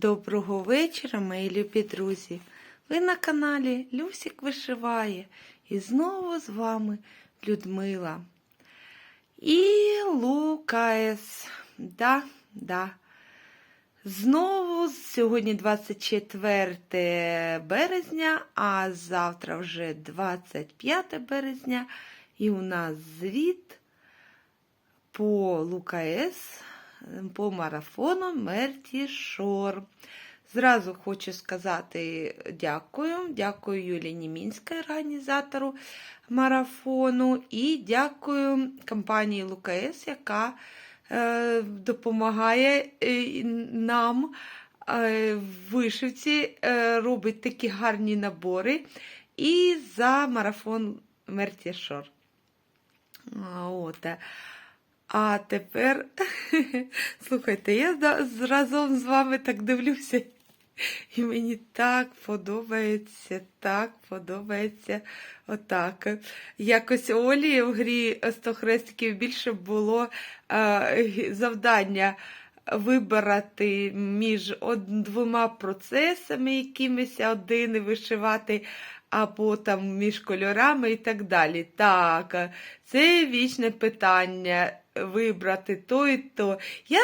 Доброго вечора, мої любі друзі! Ви на каналі Люсік Вишиває. І знову з вами Людмила. І Лукаес. Да, да. Знову сьогодні 24 березня, а завтра вже 25 березня. І у нас звіт по Лукаес по марафону Мерті Шор. Зразу хочу сказати дякую. Дякую Юлії Німінській, організатору марафону, і дякую компанії Лукаес, яка е, допомагає е, нам е, в вишивці, е, робить такі гарні набори. І за марафон Мерті Шор. От. А тепер, слухайте, я разом з вами так дивлюся, і мені так подобається, так подобається отак. Якось Олі в грі 100 хрестиків більше було е, завдання вибирати між од, двома процесами якимись один і вишивати. Або там між кольорами і так далі. Так, це вічне питання вибрати то і то. Я,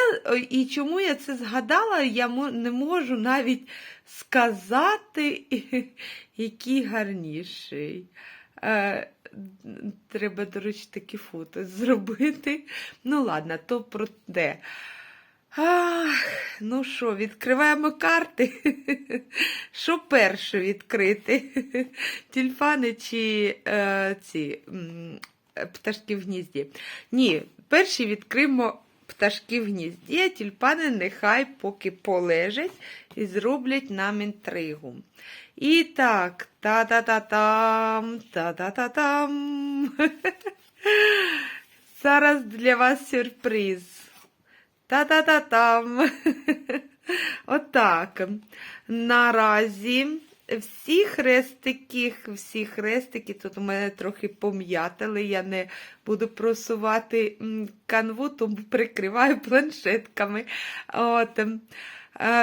І чому я це згадала, я не можу навіть сказати, який гарніший. Треба, до речі, такі фото зробити. Ну, ладно, то про те. Ах, ну що, відкриваємо карти. Що перше відкрити? Тюльпани чи е, ці пташки в гнізді? Ні, перші відкриємо пташки в гнізді, а тюльпани нехай поки полежать і зроблять нам інтригу. І так, та-та-та-там, та-та-та-там. Зараз для вас сюрприз. Та-та-та-там. Отак. Наразі всі хрестики, всі хрестики, тут у мене трохи пом'ятили, я не буду просувати канву, тому прикриваю планшетками. От.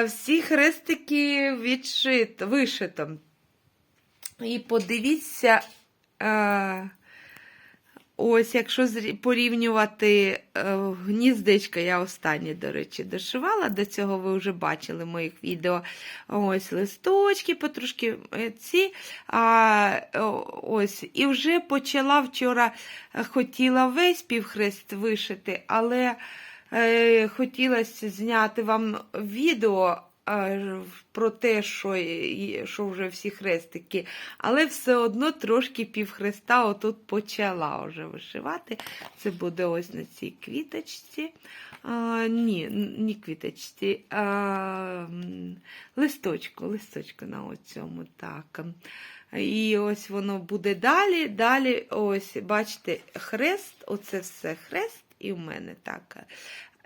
Всі хрестики відшито, вишито. І подивіться. Ось, якщо порівнювати е, гніздечка, я останнє, до речі, дошивала, до цього ви вже бачили в моїх відео. Ось листочки, потрошки е, ці. А, ось, І вже почала вчора, е, хотіла весь півхрест вишити, але е, хотілося зняти вам відео про те, що що вже всі хрестики, але все одно трошки півхреста отут почала вже вишивати. Це буде ось на цій квіточці. А, Ні, не квіточці, а листочку, листочку на оцьому. так. І ось воно буде далі. Далі, ось, бачите, хрест, оце все хрест, і в мене так.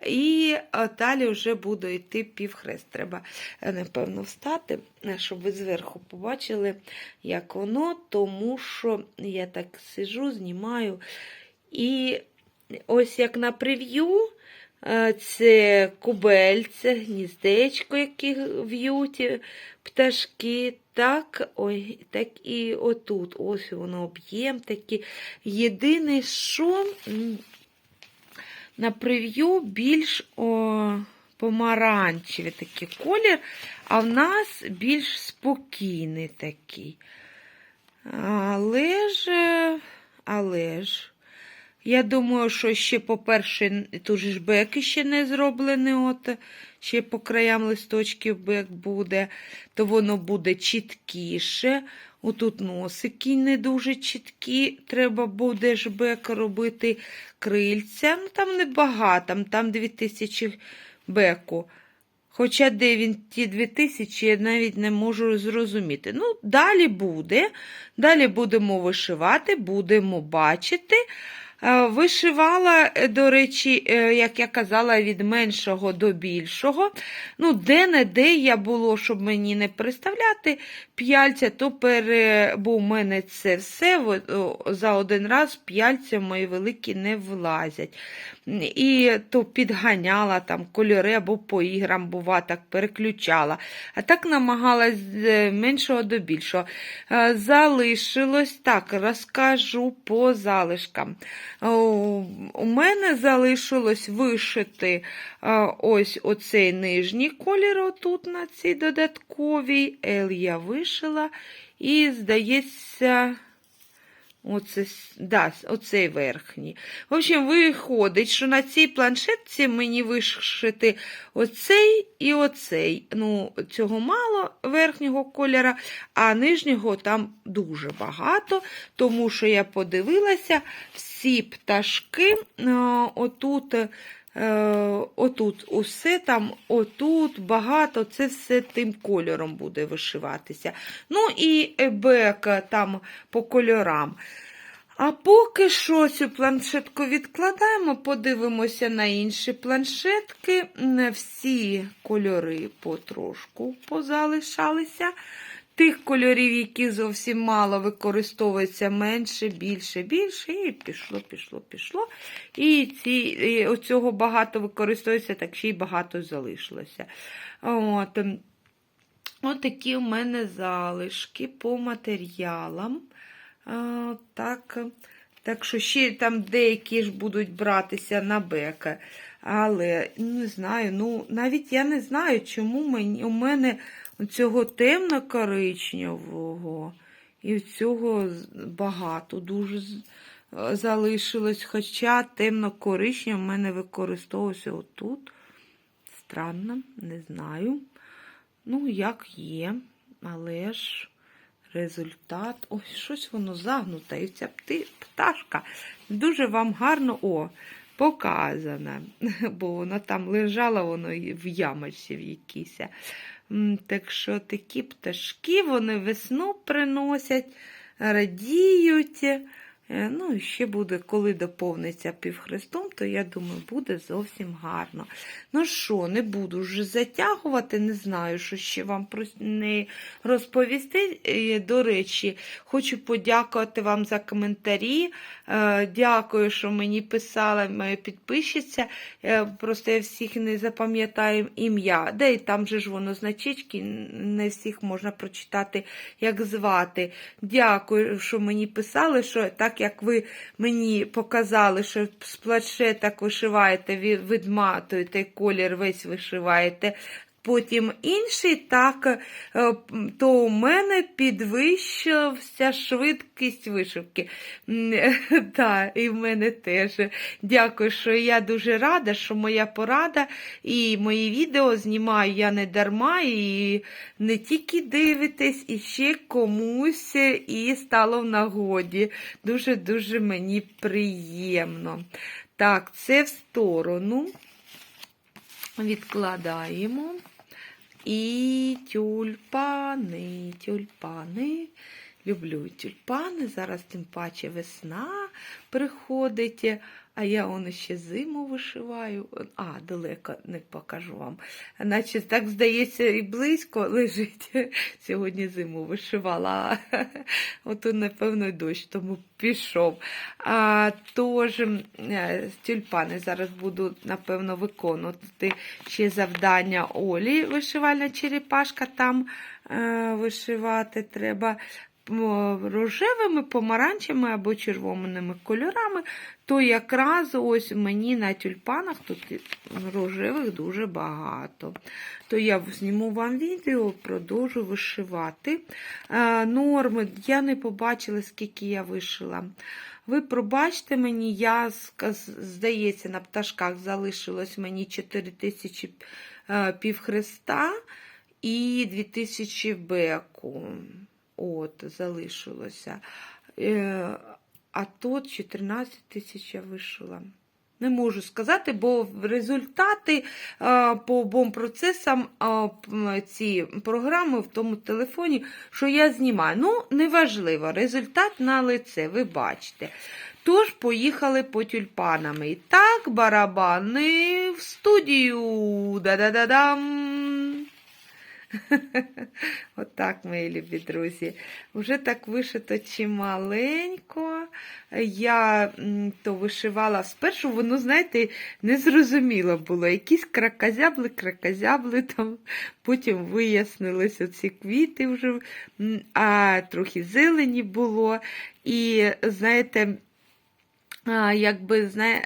І далі вже буде йти півхрест. Треба, е, напевно, встати, е, щоб ви зверху побачили, як воно, тому що я так сижу, знімаю. І ось як на прев'ю, е, це кубель, це гніздечко, яке в'ють пташки. Так, ой, так і отут. Ось воно об'єм такий. Єдине, що на прев'ю більш о, помаранчевий такий колір, а в нас більш спокійний такий. Але я думаю, що ще, по-перше, тут ж беки ще не зроблені, от, ще по краям листочків бек буде, то воно буде чіткіше. Отут носики не дуже чіткі, треба буде ж бек робити крильця. Ну, Там небагато, там 2000 беку. Хоча де він ті 2000, я навіть не можу зрозуміти. Ну, Далі буде. Далі будемо вишивати, будемо бачити. Е, вишивала, е, до речі, е, як я казала, від меншого до більшого. Ну, Де-не-де я було, щоб мені не представляти п'яльця, то пере... бо у мене це все за один раз п'яльця мої великі не влазять. і то підганяла там кольори або по іграм, бува, так переключала. А так намагалась з меншого до більшого. Залишилось так, розкажу по залишкам. О, У мене залишилось вишити е, ось оцей нижній колір, отут на цій додатковій. L я вишила. І, здається, оце, да, оцей верхній. В общем, виходить, що на цій планшетці мені вишити оцей і оцей. Ну, цього мало верхнього кольора, а нижнього там дуже багато, тому що я подивилася, всі пташки е, отут. е, Отут усе там, отут багато, це все тим кольором буде вишиватися. Ну і бека там по кольорам. А поки що цю планшетку відкладаємо, подивимося на інші планшетки. Всі кольори потрошку позалишалися. Тих кольорів, які зовсім мало використовуються, менше, більше, більше. І пішло, пішло, пішло. І ці, і оцього багато використовується, так ще й багато залишилося. От. ем, От такі у мене залишки по матеріалам. А, так, так що ще там деякі ж будуть братися на бека. Але не знаю, ну навіть я не знаю, чому мені, у мене цього темно-коричневого і цього багато дуже залишилось. Хоча темно-коричневе в мене використовувався отут. Странно, не знаю. Ну, як є, але ж результат. Ой, щось воно загнуте. І ця пташка дуже вам гарно о, показана. Бо воно там лежало воно в ямочці в якійсь. Так що такі пташки вони весну приносять, радіють. Е, Ну, і ще буде, коли доповниться півхрестом, то я думаю, буде зовсім гарно. Ну що, не буду вже затягувати, не знаю, що ще вам не розповісти. Е, До речі, хочу подякувати вам за коментарі. Е, Дякую, що мені писала моя підписчиця. Просто я всіх не запам'ятаю ім'я. Де і там же ж воно значечки, не всіх можна прочитати, як звати. Дякую, що мені писали, що так як ви мені показали, що з планшеток вишиваєте, ви відматуєте колір, весь вишиваєте. Потім інший, так, е, то у мене підвищився швидкість вишивки. Так, і в мене теж. Дякую, що я дуже рада, що моя порада і мої відео знімаю я не дарма, і не тільки дивитесь, і ще комусь і стало в нагоді. Дуже-дуже мені приємно. Так, це в сторону. Відкладаємо. І тюльпани, тюльпани. Люблю тюльпани. Зараз тим паче весна приходить, а я он ще зиму вишиваю. А, далеко не покажу вам. Наче так здається, і близько лежить. Сьогодні зиму вишивала. а Ото, напевно, дощ, тому пішов. А, тож, е, тюльпани зараз буду, напевно, виконувати ще завдання Олі. Вишивальна черепашка там е, вишивати треба рожевими, помаранчевими або червоними кольорами, то якраз ось мені на тюльпанах тут рожевих дуже багато. То я зніму вам відео, продовжу вишивати. Е, Норми я не побачила, скільки я вишила. Ви пробачте мені, я, здається, на пташках залишилось мені 4 тисячі е, півхреста і 2000 беку. От, залишилося. Е, а тут 14 тисяч я вишила. Не можу сказати, бо результати е, по обом процесам ці програми в тому телефоні, що я знімаю. Ну, неважливо, результат на лице, ви бачите. Тож, поїхали по тюльпанами. І так, барабани в студію. Да-да-да-дам. Отак, мої любі друзі. Вже так вишито чималенько. Я то вишивала спершу, воно, знаєте, незрозуміло було. Якісь кракозябли, кракозябли там, потім вияснились оці квіти вже, а трохи зелені було. І, знаєте, якби, знає,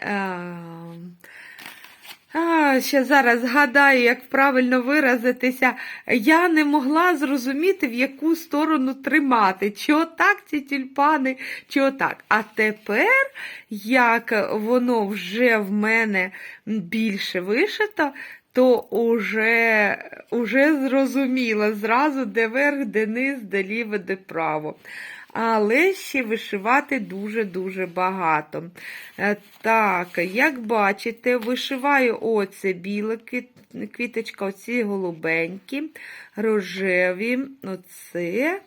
а, ще зараз згадаю, як правильно виразитися. Я не могла зрозуміти, в яку сторону тримати, чи отак ці тюльпани, чи отак. А тепер, як воно вже в мене більше вишито, то уже, уже зрозуміло зразу, де верх, де низ, де ліве, де право. Але ще вишивати дуже-дуже багато. Е, Так, як бачите, вишиваю оце біле квіточка, оці голубенькі, рожеві, оце,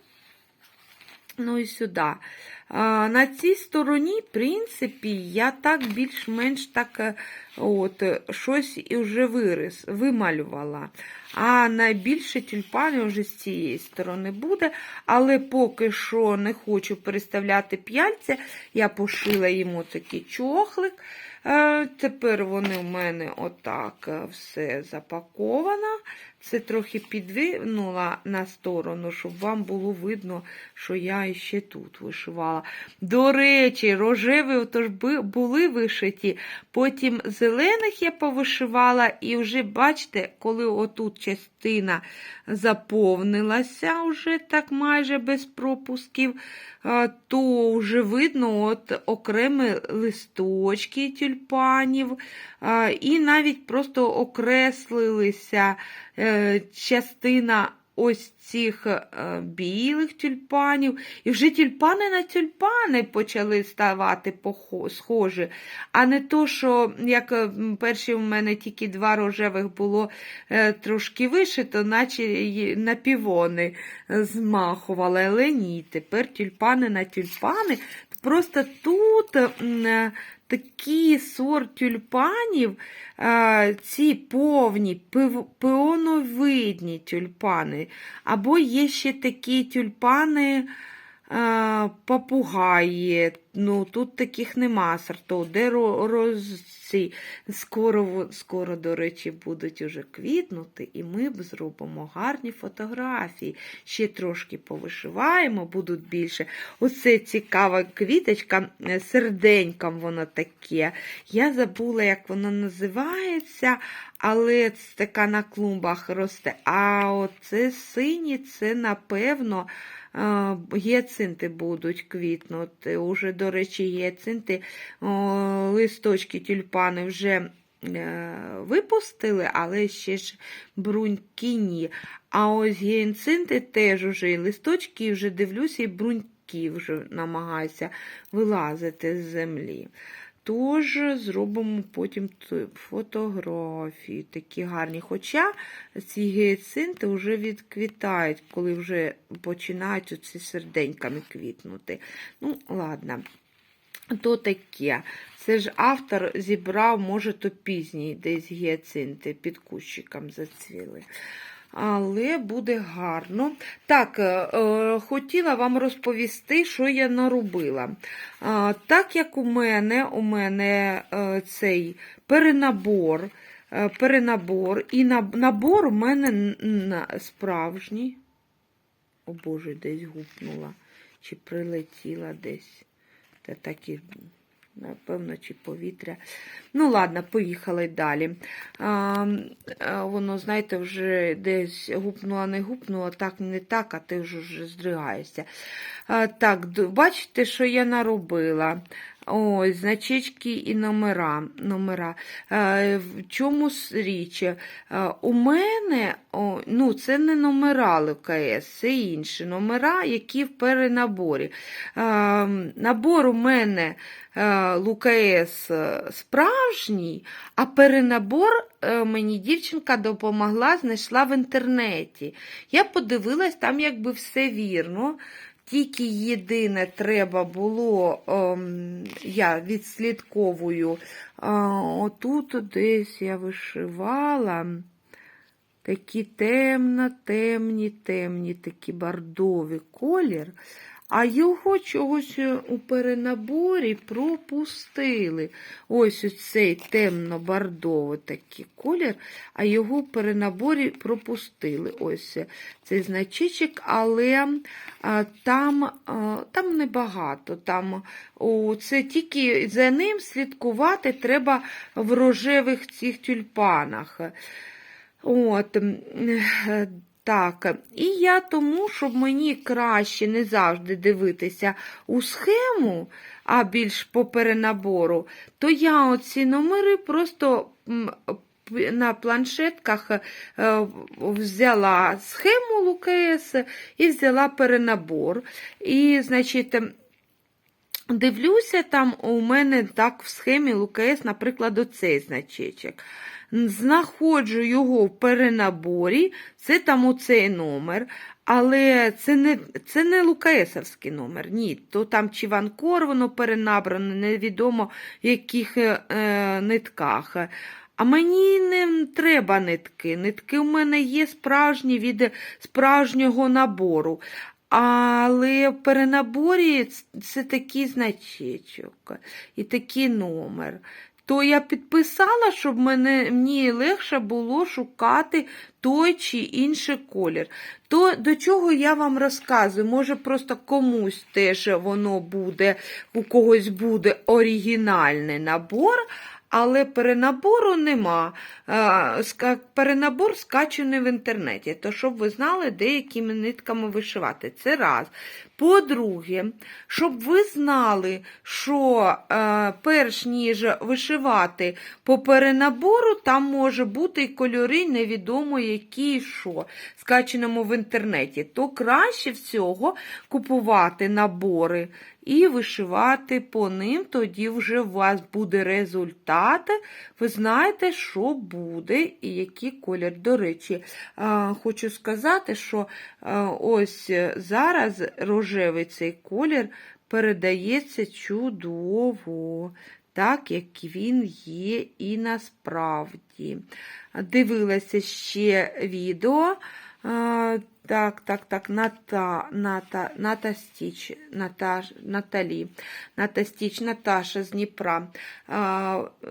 ну і сюди. На цій стороні, в принципі, я так більш-менш так е, от, щось і вже вирис, вималювала. А найбільше тюльпани вже з цієї сторони буде. Але поки що не хочу переставляти п'яльця, я пошила йому такий чохлик. Е, Тепер вони в мене отак е, все запаковано. Це трохи підвинула на сторону, щоб вам було видно, що я ще тут вишивала. До речі, рожеві отож були вишиті, потім зелених я повишивала, і вже бачите, коли отут частина заповнилася вже так майже без пропусків, е, то вже видно от окремі листочки тюльпанів, е, і навіть просто окреслилися частина ось цих е, білих тюльпанів. І вже тюльпани на тюльпани почали ставати схожі, а не то, що як е, перші у мене тільки два рожевих було е, трошки вишито, наче на півони е, змахували. Але ні, тепер тюльпани на тюльпани. Просто тут е, такий сорт тюльпанів, е, ці повні пеоновидні тюльпани. Або є ще такі тюльпани папугаї. Ну, тут таких нема сортів. Де ро- роз, ці, скоро, скоро, до речі, будуть уже квітнути, і ми б зробимо гарні фотографії. Ще трошки повишиваємо, будуть більше. Оце цікава квіточка, е, серденьком воно таке. Я забула, як воно називається, але це така на клумбах росте. А оце сині, це, напевно, гіацинти будуть квітнути. Уже, до речі, гіацинти, листочки тюльпани вже е, випустили, але ще ж бруньки ні. А ось гіацинти теж уже і листочки, вже дивлюся, і бруньки вже намагаюся вилазити з землі. Тож зробимо потім фотографії такі гарні. Хоча ці гіацинти вже відквітають, коли вже починають оці серденьками квітнути. Ну, ладно. То таке. Це ж автор зібрав, може, то пізній десь гіацинти під кущиком зацвіли. Але буде гарно. Так, е, е, хотіла вам розповісти, що я наробила. Так як у мене, у мене е, цей перенабор, перенабор, і набор у мене справжній. О Боже, десь гупнула, чи прилетіла десь. Та так і, напевно, чи повітря. Ну, ладно, поїхали далі. А, воно, знаєте, вже десь гупнула, не гупнула, так, не так, а ти вже, вже здригаєшся. А, так, бачите, що я наробила? Ось, значечки і номера. номера. Е, в чому річ? Е, у мене, ну, це не номера ЛКС, це інші номера, які в перенаборі. Е, набор у мене е, ЛКС справжній, а перенабор мені дівчинка допомогла, знайшла в інтернеті. Я подивилась, там якби все вірно. Тільки єдине треба було, ем, я відслідковую, отут десь я вишивала. такі темно, темні, темні, такі бордові колір. А його чогось е, у перенаборі пропустили. Ось оцей темно-бордовий такий колір, а його в перенаборі пропустили. Ось цей значечок, але а, там, а, там небагато. Там, о, це тільки за ним слідкувати треба в рожевих цих тюльпанах. От, так, і я тому, щоб мені краще не завжди дивитися у схему, а більш по перенабору, то я оці номери просто на планшетках е, взяла схему Лукес і взяла перенабор. І, значить, Дивлюся, там у мене так в схемі ЛКС, наприклад, оцей значечок. Знаходжу його в перенаборі, це там оцей номер, але це не, це не Лукаесовський номер, ні. То там чи Ванкор воно перенабрано, невідомо в яких е, нитках. А мені не треба нитки. Нитки у мене є справжні від справжнього набору. Але в перенаборі це такий значечок і такий номер. То я підписала, щоб мене, мені легше було шукати той чи інший колір. То до чого я вам розказую? Може, просто комусь теж воно буде, у когось буде оригінальний набор, але перенабору нема. Е, Перенабор скачаний в інтернеті, то щоб ви знали, деякими нитками вишивати. Це раз. По-друге, щоб ви знали, що е, перш ніж вишивати по перенабору, там може бути і кольори невідомо які що, скачаному в інтернеті, то краще всього купувати набори і вишивати по ним, тоді вже у вас буде результат. Ви знаєте, що буде і який колір. До речі, а, хочу сказати, що а, ось зараз рожевий цей колір передається чудово. Так, як він є і насправді. Дивилася ще відео. Так, так, так, Ната, Ната, Ната Стіч, Наташ, Наталі, Ната Стіч, Наташа з Дніпра.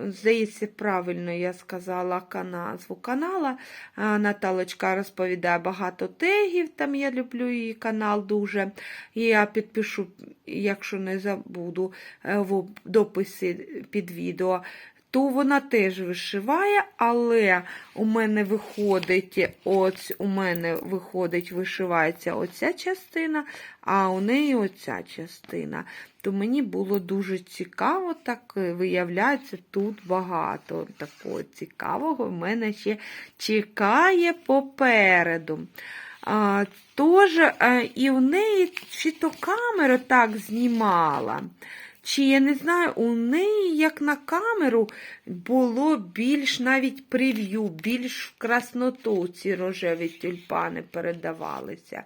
Здається, правильно я сказала назву канала. Наталочка розповідає багато тегів, там я люблю її канал дуже. І я підпишу, якщо не забуду, е, в дописі під відео то вона теж вишиває, але у мене виходить, ось у мене виходить, вишивається оця частина, а у неї оця частина. То мені було дуже цікаво, так е, виявляється, тут багато такого цікавого в мене ще чекає попереду. А, Тож, е, і в неї чи то камера так знімала. Чи я не знаю, у неї, як на камеру, було більш навіть прев'ю, більш в красноту ці рожеві тюльпани передавалися.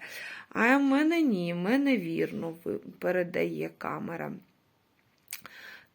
А в мене ні, в мене вірно передає камера.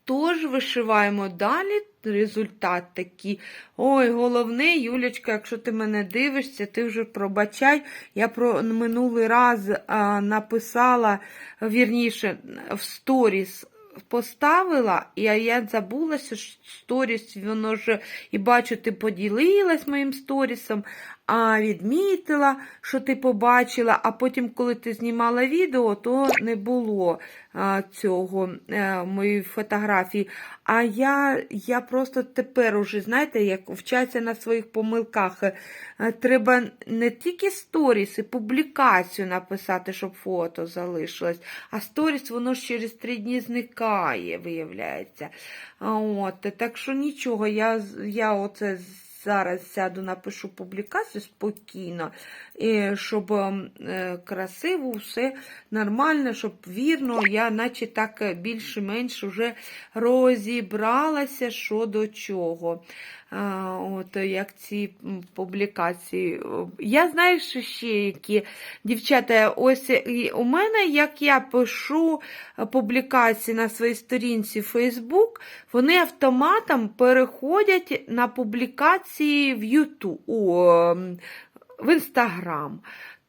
Тож вишиваємо далі. Результат такий. Ой, головне, Юлячка, якщо ти мене дивишся, ти вже пробачай. Я про минулий раз а, написала, вірніше, в сторіс поставила, і я забулася, що сторіс, воно ж і бачу, ти поділилась моїм сторісом, а відмітила, що ти побачила, а потім, коли ти знімала відео, то не було а, цього а, моєї фотографії. А я, я просто тепер уже, знаєте, як вчаться на своїх помилках. Е, Треба не тільки сторіс і публікацію написати, щоб фото залишилось, а сторіс воно ж через три дні зникає, виявляється. А От, так що нічого, я, я оце зараз сяду, напишу публікацію спокійно, щоб е, красиво, все нормально, щоб вірно, я наче так більш-менш вже розібралася, що до чого. От як ці публікації. Я знаю, що ще які дівчата, ось у мене, як я пишу публікації на своїй сторінці Facebook, вони автоматом переходять на публікації в YouTube, в Інстаграм.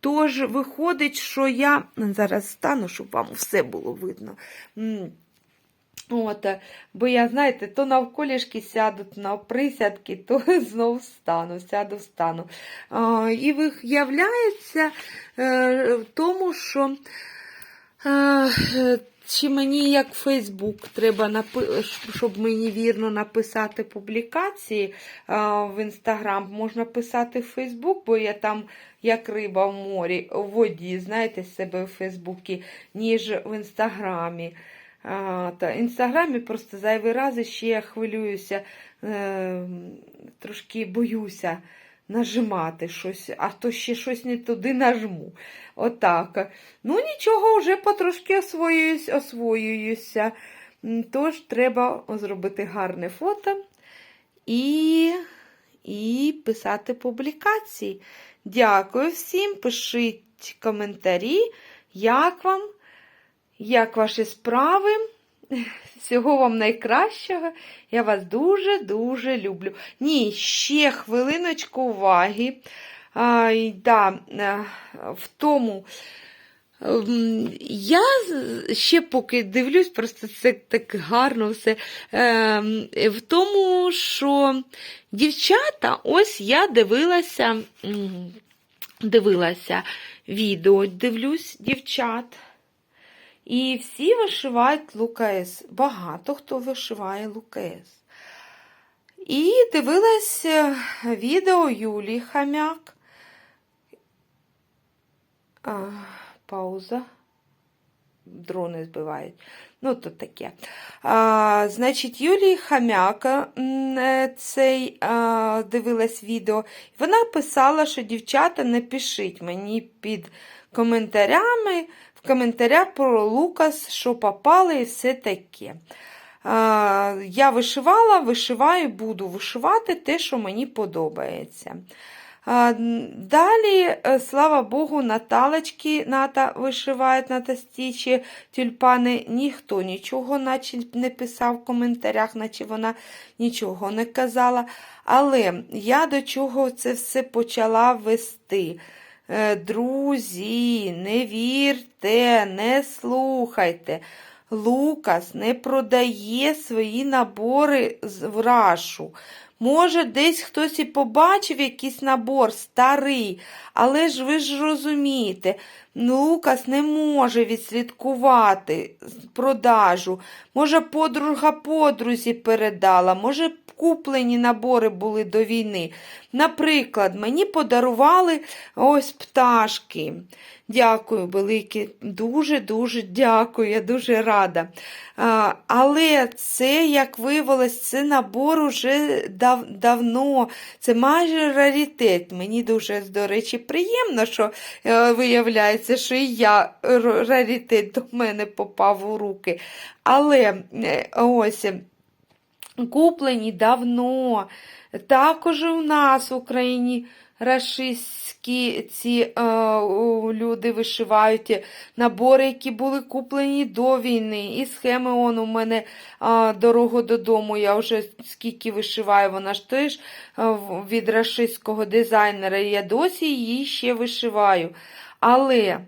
Тож виходить, що я зараз стану, щоб вам все було видно. От, бо я, знаєте, то навколішки сяду, то на присядки, то знов встану, сяду, встану. А, і виявляється е, в тому, що е, чи мені як Фейсбук треба напи... щоб мені вірно написати публікації е, в Інстаграм, можна писати в Фейсбук, бо я там як риба в морі, в воді, знаєте, себе в Фейсбуці, ніж в Інстаграмі. Та Інстаграмі просто зайвий раз ще я хвилююся, е, трошки боюся нажимати щось, а то ще щось не туди нажму. Отак. Ну, нічого, вже потрошки освоююсь, освоююся. Тож треба зробити гарне фото і, і писати публікації. Дякую всім, пишіть коментарі, як вам. Як ваші справи? Всього вам найкращого. Я вас дуже-дуже люблю. Ні, ще хвилиночку уваги. А, й, да, е, в тому. ем, Я ще поки дивлюсь, просто це так гарно все. ем, В тому, що дівчата, ось я дивилася, дивилася відео, дивлюсь дівчат. І всі вишивають лукаес. Багато хто вишиває лукаес. І дивилася відео Юлії Хам'як. Пауза. Дрони збивають. Ну, то таке. А, значить, Юлії Хам'яка е, цей а, дивилась відео. Вона писала, що дівчата не пишіть мені під коментарями, в коментарях про Лукас, що попали і все таке. Я вишивала, вишиваю, буду вишивати те, що мені подобається. Далі, е, слава Богу, Наталочки Ната вишиває на тастічі тюльпани. Ніхто нічого наче не писав в коментарях, наче вона нічого не казала. Але я до чого це все почала вести. Е, Друзі, не вірте, не слухайте. Лукас не продає свої набори в рашу. Може, десь хтось і побачив якийсь набор старий, але ж ви ж розумієте, Лукас не може відслідкувати продажу. Може, подруга подрузі передала, може, куплені набори були до війни. Наприклад, мені подарували ось пташки. Дякую, велике, дуже-дуже дякую, я дуже рада. А, але це, як виявилось, це набор уже дав, давно, це майже раритет. Мені дуже, до речі, приємно, що е, виявляється, що і я раритет до мене попав у руки. Але е, ось. Куплені давно. Також у нас в Україні рашистські ці е, люди вишивають набори, які були куплені до війни. І схеми он у мене е, дорогу додому. Я вже скільки вишиваю, вона ж теж е, від рашистського дизайнера. Я досі її ще вишиваю. Але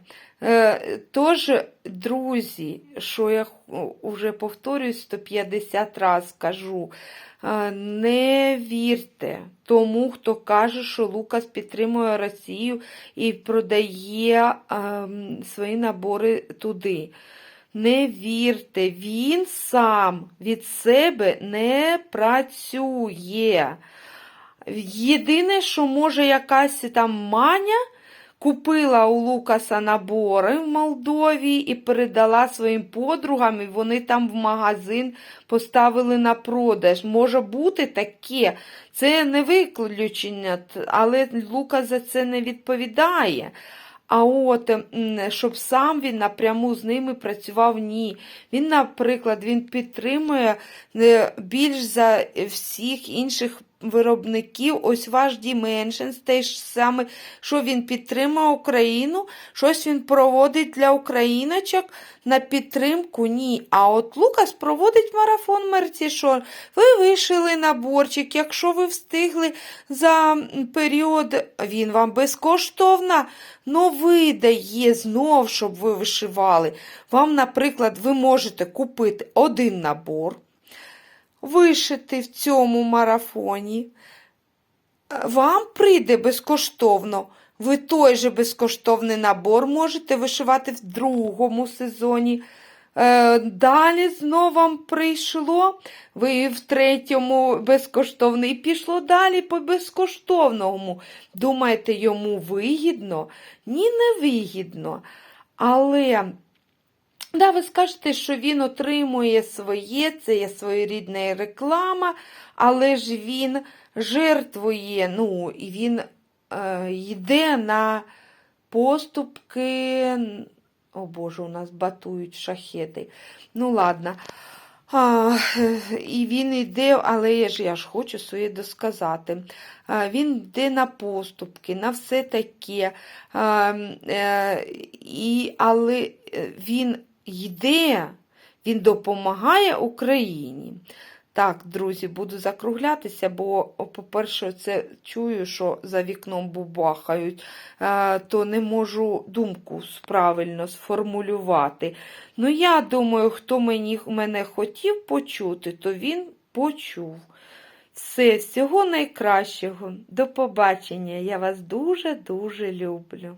Е, Тож, друзі, що я вже повторюю 150 разів кажу, е, не вірте тому, хто каже, що Лукас підтримує Росію і продає ем, свої набори туди. Не вірте, він сам від себе не працює. Єдине, що може якась там маня купила у Лукаса набори в Молдові і передала своїм подругам, і вони там в магазин поставили на продаж. Може бути таке, це не виключення, але Лукас за це не відповідає. А от щоб сам він напряму з ними працював, ні. Він, наприклад, він підтримує е, більш за всіх інших виробників. Ось ваш Dimensions, те ж саме, що він підтримав Україну, щось він проводить для україночок на підтримку. Ні. А от Лукас проводить марафон Мерцішон. Ви вишили наборчик. Якщо ви встигли за період, він вам безкоштовно новий дає знов, щоб ви вишивали. Вам, наприклад, ви можете купити один набор, вишити в цьому марафоні. Вам прийде безкоштовно. Ви той же безкоштовний набор можете вишивати в другому сезоні. Е, Далі знову вам прийшло, ви в третьому безкоштовний і пішло далі по безкоштовному. Думаєте, йому вигідно? Ні, не вигідно. Але да, ви скажете, що він отримує своє, це є своєрідна реклама, але ж він жертвує, ну, і він е, йде на поступки. О Боже, у нас батують шахети. Ну, ладно. А, і він йде, але я ж, я ж хочу своє досказати. А, він йде на поступки, на все таке. А, е, і, але він йде, він допомагає Україні. Так, друзі, буду закруглятися, бо, по-перше, це чую, що за вікном бубахають, е, то не можу думку правильно сформулювати. Ну, я думаю, хто мені, мене хотів почути, то він почув. Все, всього найкращого. До побачення. Я вас дуже-дуже люблю.